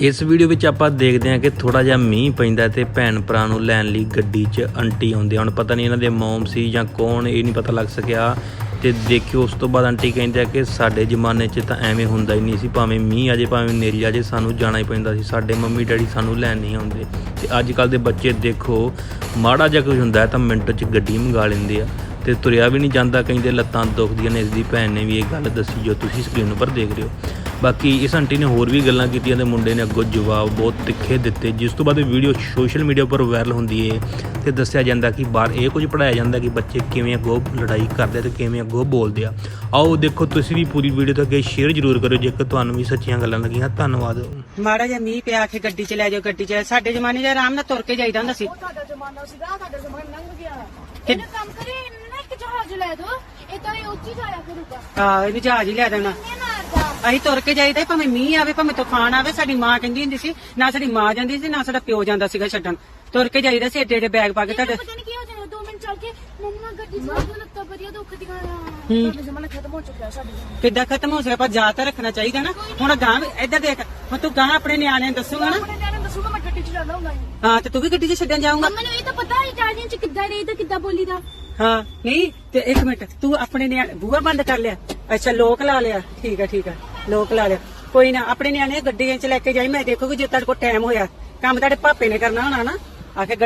ਇਸ ਵੀਡੀਓ ਵਿੱਚ ਆਪਾਂ ਦੇਖਦੇ ਹਾਂ ਕਿ ਥੋੜਾ ਜਿਹਾ ਮੀਂਹ ਪੈਂਦਾ ਤੇ ਭੈਣ ਭਰਾ ਨੂੰ ਲੈਣ ਲਈ ਗੱਡੀ 'ਚ ਆਂਟੀ ਆਉਂਦੇ ਆ। ਹੁਣ ਪਤਾ ਨਹੀਂ ਇਹਨਾਂ ਦੇ ਮੌਮ ਸੀ ਜਾਂ ਕੌਣ, ਇਹ ਨਹੀਂ ਪਤਾ ਲੱਗ ਸਕਿਆ। ਤੇ ਦੇਖਿਓ, ਉਸ ਤੋਂ ਬਾਅਦ ਆਂਟੀ ਕਹਿੰਦੇ ਆ ਕਿ ਸਾਡੇ ਜ਼ਮਾਨੇ 'ਚ ਤਾਂ ਐਵੇਂ ਹੁੰਦਾ ਹੀ ਨਹੀਂ ਸੀ। ਭਾਵੇਂ ਮੀਂਹ ਆ ਜੇ, ਭਾਵੇਂ ਨੇਰੀ ਆ ਜੇ, ਸਾਨੂੰ ਜਾਣਾ ਹੀ ਪੈਂਦਾ ਸੀ। ਸਾਡੇ ਮੰਮੀ ਡੈਡੀ ਸਾਨੂੰ ਲੈਣ ਨਹੀਂ ਆਉਂਦੇ। ਤੇ ਅੱਜ ਕੱਲ ਦੇ ਬੱਚੇ ਦੇਖੋ, ਮਾੜਾ ਜਿਹਾ ਕੁਝ ਹੁੰਦਾ ਤਾਂ ਮਿੰਟ 'ਚ ਗੱਡੀ ਮੰਗਾ ਲੈਂਦੇ ਆ। ਤੇ ਤੁਰਿਆ ਵੀ ਨਹੀਂ ਜਾਂਦਾ ਕਹਿੰਦੇ ਲੱਤਾਂ ਦੁਖਦੀਆਂ ਨੇ। ਇਸ ਦੀ ਭੈਣ ਨੇ ਵੀ ਇਹ ਗੱਲ ਦੱਸੀ ਜੋ ਤੁਸੀਂ ਸਕਰੀਨ ਉੱਪਰ ਦੇਖ ਰਹੇ ਹੋ। ਬਾਕੀ ਇਸ ਆਂਟੀ ਨੇ ਹੋਰ ਵੀ ਗੱਲਾਂ ਕੀਤੀਆਂ ਤੇ ਮੁੰਡੇ ਨੇ ਅੱਗੋਂ ਜਵਾਬ ਬਹੁਤ ਤਿੱਖੇ ਦਿੱਤੇ ਜਿਸ ਤੋਂ ਬਾਅਦ ਇਹ ਵੀਡੀਓ ਸੋਸ਼ਲ ਮੀਡੀਆ ਉੱਪਰ ਵਾਇਰਲ ਹੁੰਦੀ ਹੈ ਤੇ ਦੱਸਿਆ ਜਾਂਦਾ ਕਿ ਬਾਹਰ ਇਹ ਕੁਝ ਪੜਾਇਆ ਜਾਂਦਾ ਕਿ ਬੱਚੇ ਕਿਵੇਂ ਅੱਗੋਂ ਲੜਾਈ ਕਰਦੇ ਤੇ ਕਿਵੇਂ ਅੱਗੋਂ ਬੋਲਦੇ ਆ। ਆਓ ਦੇਖੋ ਤੁਸੀਂ ਵੀ ਪੂਰੀ ਵੀਡੀਓ ਤੋਂ ਅੱਗੇ ਸ਼ੇਅਰ ਜ਼ਰੂਰ ਕਰਿਓ ਜੇਕਰ ਤੁਹਾਨੂੰ ਵੀ ਸੱਚੀਆਂ ਗੱਲਾਂ ਲੱਗੀਆਂ ਧੰਨਵਾਦ। ਮਾੜਾ ਜਿਹਾ ਮੀਂਹ ਪਿਆ ਕੇ ਗੱਡੀ ਚ ਲੈ ਜਾਓ ਗੱਡੀ ਚ। ਸਾਡੇ ਜ਼ਮਾਨੇ 'ਚ ਆਰਾਮ ਨਾਲ ਤੁਰ ਕੇ ਜਾਈਦਾ ਹੁੰਦਾ ਸੀ। ਤੁਹਾਡਾ ਜ਼ਮਾਨਾ ਸੀਗਾ ਤੁਹਾਡਾ ਜ਼ਮਾਨਾ ਲੰਘ ਗਿਆ। ਇਹਨੇ ਕੰਮ ਕਰੇ ਇਹਨੇ ਨਾ ਇੱਕ ਜਹਾਜ਼ ਲੈ ਦੋ ਇਹ ਤਾਂ ਇਹ ਉੱਚੀ ਜਾਇਆ ਕਰੂਗਾ। ਆ ਇਹਨੂੰ ਜਹਾਜ਼ ਹੀ ਲੈ ਦੇਣਾ। ਅਸੀਂ ਤੁਰ ਕੇ ਜਾਈਦਾ ਭਾਵੇਂ ਮੀਂਹ ਆਵੇ ਭਾਵੇਂ ਤੂਫਾਨ ਆਵੇ ਸਾਡੀ ਮਾਂ ਕਹਿੰਦੀ ਹੁੰਦੀ ਸੀ ਨਾ ਸਾਡੀ ਮਾਂ ਜਾਂਦੀ ਸੀ ਨਾ ਸਾਡਾ ਪਿਓ ਜਾਂਦਾ ਸੀਗਾ ਛੱਡਣ। ਤੁਰ ਕੇ ਜਾਈਦਾ ਸੀ ਏਡੇ ਏਡੇ ਬੈਗ ਪਾ ਕੇ ਤੁਹਾਡੇ ਪਤਾ ਨਹੀਂ ਕੀ ਹੋ ਜਾਣਾ 2 ਮਿੰਟ ਚੱਲ ਕੇ ਮੰਮਾ ਗੱਡੀ ਚਲਾ ਦੋ ਲੱਤਾਂ ਵਧੀਆ ਦੁੱਖ ਦੀਆਂ ਤੁਹਾਡਾ ਜ਼ਮਾਨਾ ਖਤਮ ਹੋ ਚੁੱਕਿਆ ਸਾਡੇ। ਜ਼ਮਾਨਾ ਕਿੱਦਾਂ ਖਤਮ ਹੋ ਸਕਿਆ ਪਰ ਜਾ ਤਾਂ ਰੱਖਣਾ ਚਾਹੀਦਾ ਨਾ। ਹੁਣ ਗਾਂ ਇੱਧਰ ਦੇਖ ਹੁਣ ਤੂੰ ਗਾਂ ਆਪਣੇ ਨਿਆਣਿਆਂ ਨੂੰ ਦੱਸੂਗਾ ਨਾ। ਆਪਣੇ ਨਿਆਣੇ ਨੂੰ ਦੱਸੂਗਾ ਮੈਂ ਗੱਡੀ ਹੁੰਦਾ ਸੀ। ਹਾਂ ਤੇ ਤੂੰ ਵੀ ਗੱਡੀ 'ਚ ਛੱਡਣ ਜਾਊਂਗਾ। ਮੰਮਾ ਨੂੰ ਇਹ ਤਾਂ ਪਤਾ ਇਟਾਲੀਅਨ ਚ ਕਿੱਦਾਂ ਰਹੀਦਾ ਕਿੱਦਾਂ ਬੋਲੀਦਾ ਹਾਂ ਨਹੀਂ ਤੇ ਇੱਕ ਮਿੰਟ ਤੂੰ ਆਪਣੇ ਨਿਆਣੇ ਬੂਹਾ ਬੰਦ ਕਰ ਲਿਆ। ਅੱਛਾ ਲੋਕ ਲਾ ਲਿਆ। ਠੀਕ ਆ ਠੀਕ ਆ। ਲੋਕ ਲਾ ਲਿਆ। ਕੋਈ ਨਾ, ਆਪਣੇ ਨਿਆਣੇ ਗੱਡੀਆਂ 'ਚ ਲੈ ਕੇ ਜਾਈ, ਮੈਂ ਦੇਖੂਗੀ ਜੇ ਤੁਹਾਡੇ ਕੋਲ ਟਾਈਮ ਹੋਇਆ। ਕੰਮ ਤੁਹਾਡੇ ਭਾਪੇ ਨੇ ਕਰਨਾ ਹੋਣਾ ਨਾ। ਆ ਕੇ